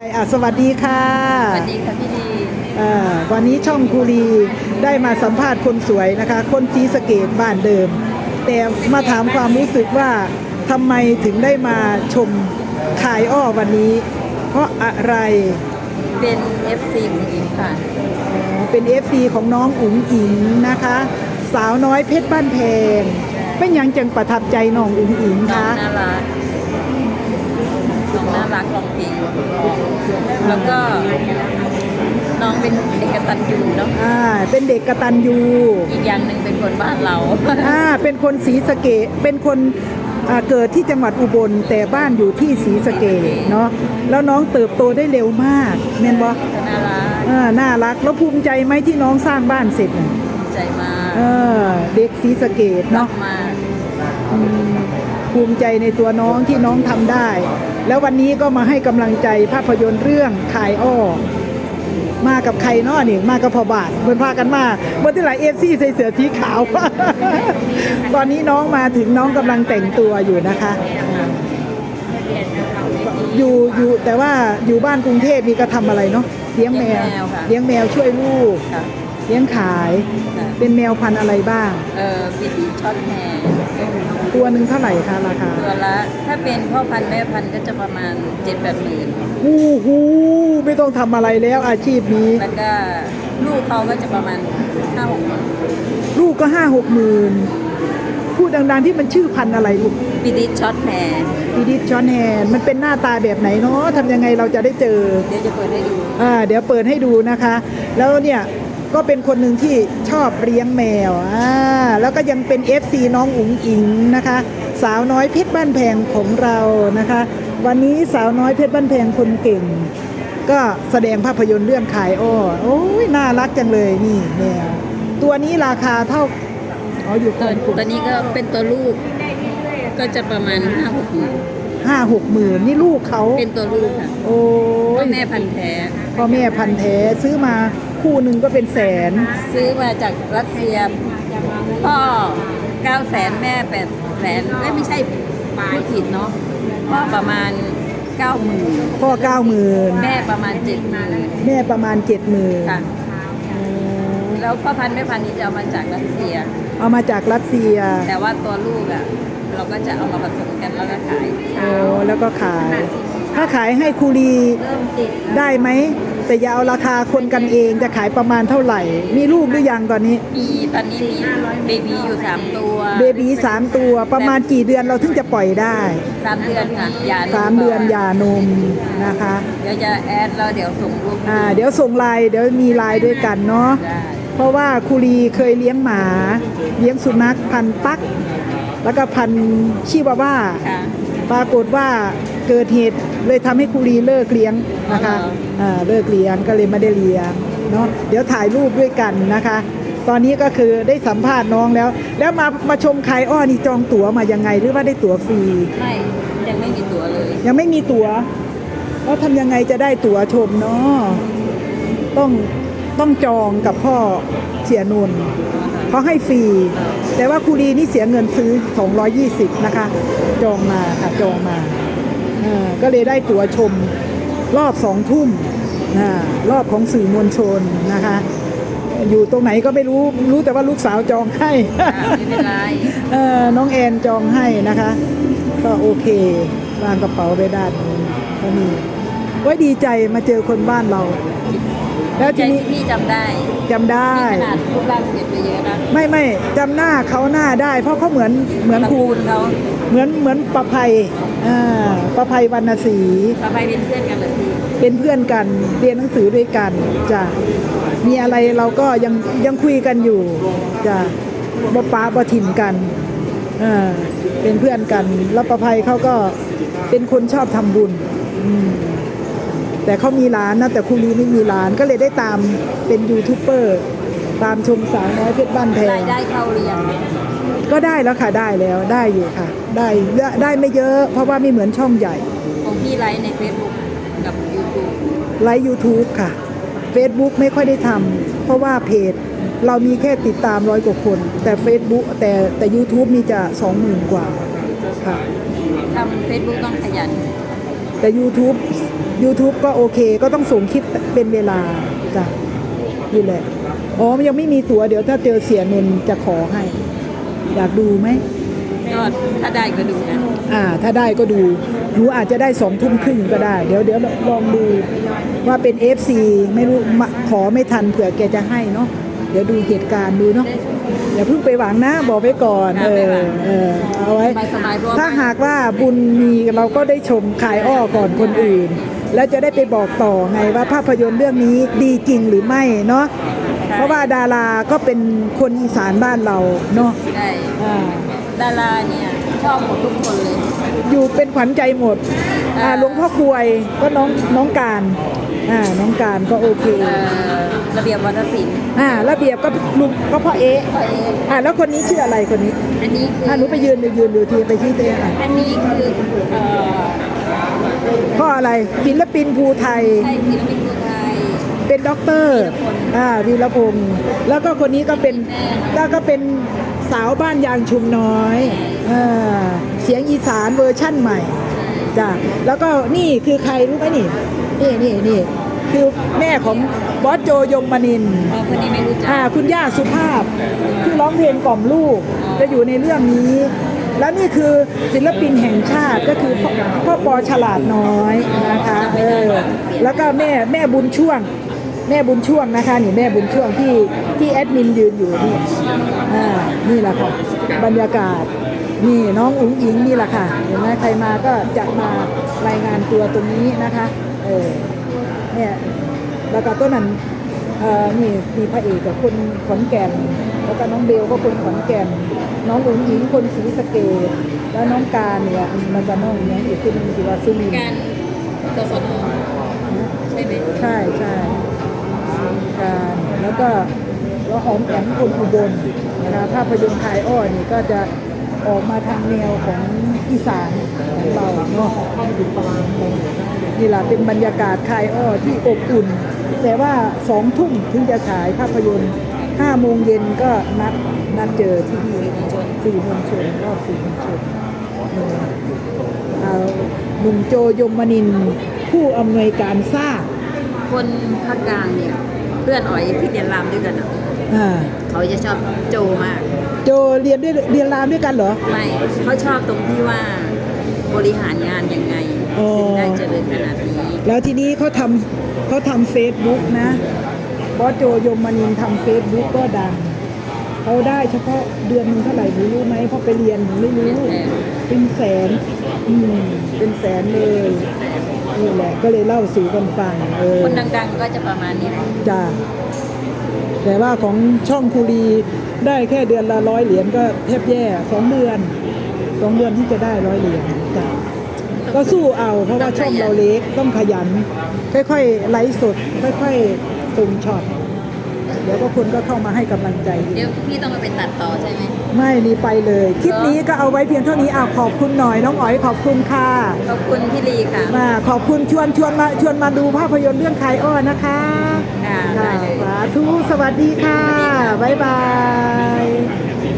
อะสวัสดีค่ะสวัสดีค่ะพี่ดีอ่าวันนี้ช่องคูรีได้มาสัมภาษณ์คนสวยนะคะ คนซีสะเกตบ้านเดิม แต่มาถามความรู้สึกว่าทำไมถึงได้มาชมขายอ้อวันนี้ เพราะอะไรเป็น FC ของอิงค่ะเป็น FC ของน้องอุ๋งอิงนะคะ สาวน้อยเพชรบ้านแพงเป็นหยังจังประทับใจน้องอุ๋งอิงน้องคะ น่ารัก น้องน่ารักลองเพลงร้องแล้วก็น้องเป็นเด็กกตัญญูเนาะอ่าเป็นเด็กกตัญญูอีกอย่างหนึ่งเป็นคนบ้านเรา อ่าเป็นคนศรีสะเกดเป็นคนอ่าเกิดที่จังหวัดอุบลแต่บ้านอยู่ที่ศรีสะเกดเนาะแล้วน้องเติบโตได้เร็วมากเมนบอน่ารักอ่าน่ารักแล้วภูมิใจไหมที่น้องสร้างบ้านเสร็จน่ะภูมิใจมากเออเด็กศรีสะเกดรัเนาะกมาก อืม ภูมิใจในตัวน้องที่น้องทำได้ แล้ววันนี้ก็มาให้กำลังใจภาพยนตร์เรื่องขายอ้อมากับใครเนาะนี่มากับพ่อบาทเพื่อนพากันมาเมื่อที่ไหร่เอฟซีใส่เสื้อสีขาว ตอนนี้น้องมาถึงน้องกำลังแต่งตัวอยู่นะคะ อยู่อยู่แต่ว่าอยู่บ้านกรุงเทพนี่ก็ทำอะไรเนาะเลี้ยงแมวเลี้ยงแมวช่วยลูกค่ะ เลี้ยงขายค่ะเป็นแมวพันธุ์อะไรบ้าง เออปีดีช็อตแฮร์ตัวหนึ่งเท่าไหร่คะราคา ตัวละ ถ้าเป็นพ่อพันธุ์แม่พันธุ์ก็จะประมาณเจ็ดแปดหมื่นอู้หูไม่ต้องทำอะไรแล้วอาชีพนี้ แล้วก็ลูกเขาก็จะประมาณห้าหกหมื่นลูกก็ห้าหกหมื่นพูดดังๆที่มันชื่อพันธุ์อะไรลูกปีดีช็อตแฮร์ดีดิชอนแฮนมันเป็นหน้าตาแบบไหนเนาะทำยังไงเราจะได้เจอ เดี๋ยวจะเปิดให้ดู อ่า เดี๋ยวเปิดให้ดูนะคะ แล้วเนี่ย ก็เป็นคนหนึ่งที่ชอบเลี้ยงแมวอ่าแล้วก็ยังเป็น FC น้องอุ๋งอิงนะคะ สาวน้อยเพชรบ้านแพงของเรานะคะ วันนี้สาวน้อยเพชรบ้านแพงคนเก่ง ก็แสดงภาพยนตร์เรื่องขายอ้อโอ้ยน่ารักจังเลยนี่แมวตัวนี้ราคาเท่าอ๋ออยู่ตัก่วอนกลุ่มตัวนี้ก็เป็นตัวลูก ก็จะประมาณห้าหกหมื่นห้าหกหมื่นนี่ลูกเขาเป็นตัวลูกค่ะโอ้พ่อยแม่พันธุ์แท้พ่อแม่พันธุ์แท้ซื้อมา คู่หนึ่งก็เป็นแสน ซื้อมาจากรัสเซียพ่อเก้าแสนแม่แปดแสนไม่ใช่พูดผิดเนาะพ่อประมาณเก้าหมื่นพ่อเก้าหมื่นแม่ประมาณเจ็ดหมื่นแม่ประมาณเจ็ดหมื่นค่ะแล้วพ่อพันธุ์แม่พันธุ์นี้จะเอามาจากรัสเซีย เอามาจากรัสเซีย แต่ว่าตัวลูกอะเราก็จะเอามาผสมกันแล้วก็ขายโอ้แล้วก็ขาย ถ้าขายให้คูรีเริ่มติดได้ไหม แต่อย่าเอาราคาคนกันเองจะขายประมาณเท่าไหร่ มีลูกหรือยังตอนนี้ มีตอนนี้มีเบบีอยู่สามตัวเบบีสามตัวประมาณกี่เดือนเราถึงจะปล่อยได้สามเดือนค่ะหย่านสามเดือนหย่านมนะคะ เดี๋ยวจะแอดแล้วเดี๋ยวส่งรูปอ่าเดี๋ยวส่งไลน์เดี๋ยวมีไลน์ด้วยกันเนาะได้เพราะว่าคูรีเคยเลี้ยงหมา เลี้ยงสุนัขพันธุ์ปัก แล้วก็พันธุ์ชิวาว่าค่ะปรากฏว่า เกิดเหตุเลยทำให้คูรีเลิกเลี้ยงนะคะอ๋ออ่าเลิกเลี้ยงก็เลยไม่ได้เลี้ยงเนาะเดี๋ยวถ่ายรูปด้วยกันนะคะ ตอนนี้ก็คือได้สัมภาษณ์น้องแล้ว แล้วมามาชมใครอ้อนี่จองตั๋วมายังไงหรือว่าได้ตั๋วฟรีไม่ยังไม่มีตั๋วเลย ยังไม่มีตั๋วแล้วทำยังไงจะได้ตั๋วชมเนาะต้องต้องจองกับพ่อเสียนนท์เขาให้ฟรี แต่ว่าคูรีนี่เสียเงินซื้อ 220 นะคะ จองมาค่ะจองมาเออ ก็เลยได้ตั๋วชมรอบสองทุ่มอ่ารอบของสื่อมวลชนนะคะ อยู่ตรงไหนก็ไม่รู้ รู้แต่ว่าลูกสาวจองให้อ่าไม่เป็นไรเออน้องแอนจองให้นะคะ ก็โอเควางกระเป๋าไว้ด้านนี้ก็มีไว้ดีใจมาเจอคนบ้านเรา แล้วใจทีนี้ที่พี่จำได้จำได้นี่ขนาดรูปร่างเปลี่ยนไปเยอะนะไม่ไม่จำหน้าเขาหน้าได้ เพราะเขาเหมือนเหมือนตระครูกูลเขาเหมือนเหมือนประภัยอ่าประภัยวรรณศรีต่อไปเป็นเพื่อนกันเหรือพี่เป็นเพื่อนกันเรียนหนังสือด้วยกันจ้ะมีอะไรเราก็ยังยังคุยกันอยู่จ้ะบ่ป้าบ่ถิ่นกันเออเป็นเพื่อนกัน แล้วประภัยเขาก็เป็นคนชอบทำบุญ อืม แต่เขามีร้านนะแต่ครูลีไม่มีร้านก็เลยได้ตามเป็นยูทูบเบอร์ตามชมสาวน้อยเพชรบ้านแพรางยได้เข้าหรือยังก็ได้แล้วค่ะได้แล้วได้อยู่ค่ะ ได้ได้ไม่เยอะ เพราะว่าไม่เหมือนช่องใหญ่ ของพี่ไลฟ์ใน Facebook กับ YouTube ไลฟ์ YouTube ค่ะ Facebook ไม่ค่อยได้ทำเพราะว่าเพจเรามีแค่ติดตามร้อยกว่าคน แต่ Facebook แต่แต่ YouTube มีจะ20,000กว่าค่ะทำ Facebook ต้องขยันค แต่ YouTube YouTube ก็โอเค ก็ต้องส่งคลิปเป็นเวลาจ้ะนี่แหละอ๋อยังไม่มีตั๋วเดี๋ยวถ้าเจอเสียนนท์จะขอให้ อยากดูไหมก็ถ้าได้ก็ดูนะอ่า ถ้าได้ก็ดูหนูอาจจะได้สองทุ่มครึ่งก็ได้ เดี๋ยวเดี๋ยวลองดูว่าเป็น FC ไม่รู้มาขอไม่ทันเผื่อแกจะให้เนาะเดี๋ยวดูเหตุการณ์ดูเนาะ อย่าเพิ่งไปหวังนะบอกไว้ก่อนเออเออเอาไว้สบายๆเพราะว่าถ้าหากว่าบุญมีเราก็ได้ชมขายอ้อก่อนคนอื่น แล้วจะได้ไปบอกต่อไงว่าภาพยนตร์เรื่องนี้ดีจริงหรือไม่เนาะเพราะว่าดาราก็เป็นคนอีสานบ้านเราเนาะใช่อ่าดาราเนี่ยชอบหมดทุกคนเลย อยู่เป็นขวัญใจหมดอ่าหลวงพ่อกลวยก็น้องน้องการอ่าน้องการก็โอเคเอ่อ ระเบียบวัฒนศิลป์อ่าระเบียบก็ลุงก็พ่อเอ๊ะก็เองอ่าแล้วคนนี้ชื่ออะไรคนนี้อันนี้คืออ่าหนูไปยืนดูยืนดูทีไปที่เต้อะอันนี้คือเอ่อพ่ออะไรศิลปินภูไทย ใช่ศิลปินคนไทย เป็นด็อกเตอร์อ่าวีรพงศ์แล้วก็คนนี้ก็เป็นแล้วก็เป็นสาวบ้านยางชุมน้อยอ่าเสียงอีสานเวอร์ชั่นใหม่จ้ะแล้วก็นี่คือใครรู้ไหมนี่นี่นี่นี่ คือแม่ของบอสโจยมมนินทร์อ๋อคนนี้ไม่รู้จักอ่าคุณย่าสุภาพ ที่ร้องเพลงกล่อมลูกจะอยู่ในเรื่องนี้ แล้วนี่คือศิลปินแห่งชาติก็คือพ่อพ่อปอฉลาดน้อยนะคะเออแล้วก็แม่แม่บุญช่วง แม่บุญช่วงนะคะนี่แม่บุญช่วงที่ที่แอดมินยืนอยู่นี่อ่านี่แหละค่ะบรรยากาศนี่น้องอุ๋งอิงนี่แหละค่ะเห็นไหมใครมาก็จะมารายงานตัวตรงนี้นะคะเออ เนี่ยแล้วก็ต้นนั้นเอ่อนี่มีพระเอกกับคนขอนแก่น แล้วก็น้องเบลก็คนขอนแก่น น้องอุ๋งอิงคนศรีสะเกดแล้วน้องการเนี่ยแล้วก็น้องเนี่ยอีกคนหนึงที่ว่าสุรินทร์ การกสนใช่ไหมใช่ใช่การแล้วก็แล้วออมแอมคนอุบลนะคะภาพยนตร์ขายอ้อนี่ก็จะออกมาทางแนวของอีสานของเราเนาะ นี่แหละเป็นบรรยากาศคายอ้อที่อบอุ่น แต่ว่าสองทุ่มถึงจะฉายภาพยนตร์ห้าโมงเย็นก็นัดนัดเจอที่นี่สื่อมวลชนรอบสื่อมวลชนนี่นะเอาหนุ่มโจยมนินทร์ผู้อำนวยการสร้างคนภาคกลางเนี่ยเพื่อนอ๋อยที่เรียนรามด้วยกันอะอ่าเขาจะชอบโจมาก โจเรียนด้วยเรียนรามด้วยกันเหรอ ไม่ เขาชอบตรงที่ว่าบริหารงานยังไงอ๋อ ถึงได้เจริญขนาดนี้แล้วทีนี้เขาทำเขาทำเฟซบุ๊กนะบอสโจยมนินทร์ทำเฟซบุ๊กก็ดังเขาได้เฉพาะเดือนหนึงเท่าไหร่หนูรู้ไหมเพราะไปเรียนหนูไม่รู้เป็นแสนอืมเป็นแสนเลยนี่แหละก็เลยเล่าสู่กันฟังเออคนดัง ๆ ก็จะประมาณนี้แหละจ้าแต่ว่าของช่องคูรีได้แค่เดือนละร้อยเหรียญก็แทบแย่สองเดือนสองเดือนที่จะได้ร้อยเหรียญจ้ะ ก็สู้เอาเพราะว่าช่องเราเล็กต้องขยัน ค่อยๆไลฟ์สด ค่อยๆส่งช็อตเดี๋ยวก็คนก็เข้ามาให้กำลังใจอีกเดี๋ยวพี่ต้องไปตัดต่อใช่ไหมไม่นี่ไปเลยคลิปนี้ก็เอาไว้เพียงเท่านี้อะขอบคุณหน่อยน้องอ๋อยขอบคุณค่ะขอบคุณพี่ลีค่ะมาขอบคุณชวนชวนมาชวนมาดูภาพยนตร์เรื่องคายอ้อนะคะค่ะค่ะได้เลยสาธุสวัสดีค่ะสวัสดีค่ะบ๊ายบาย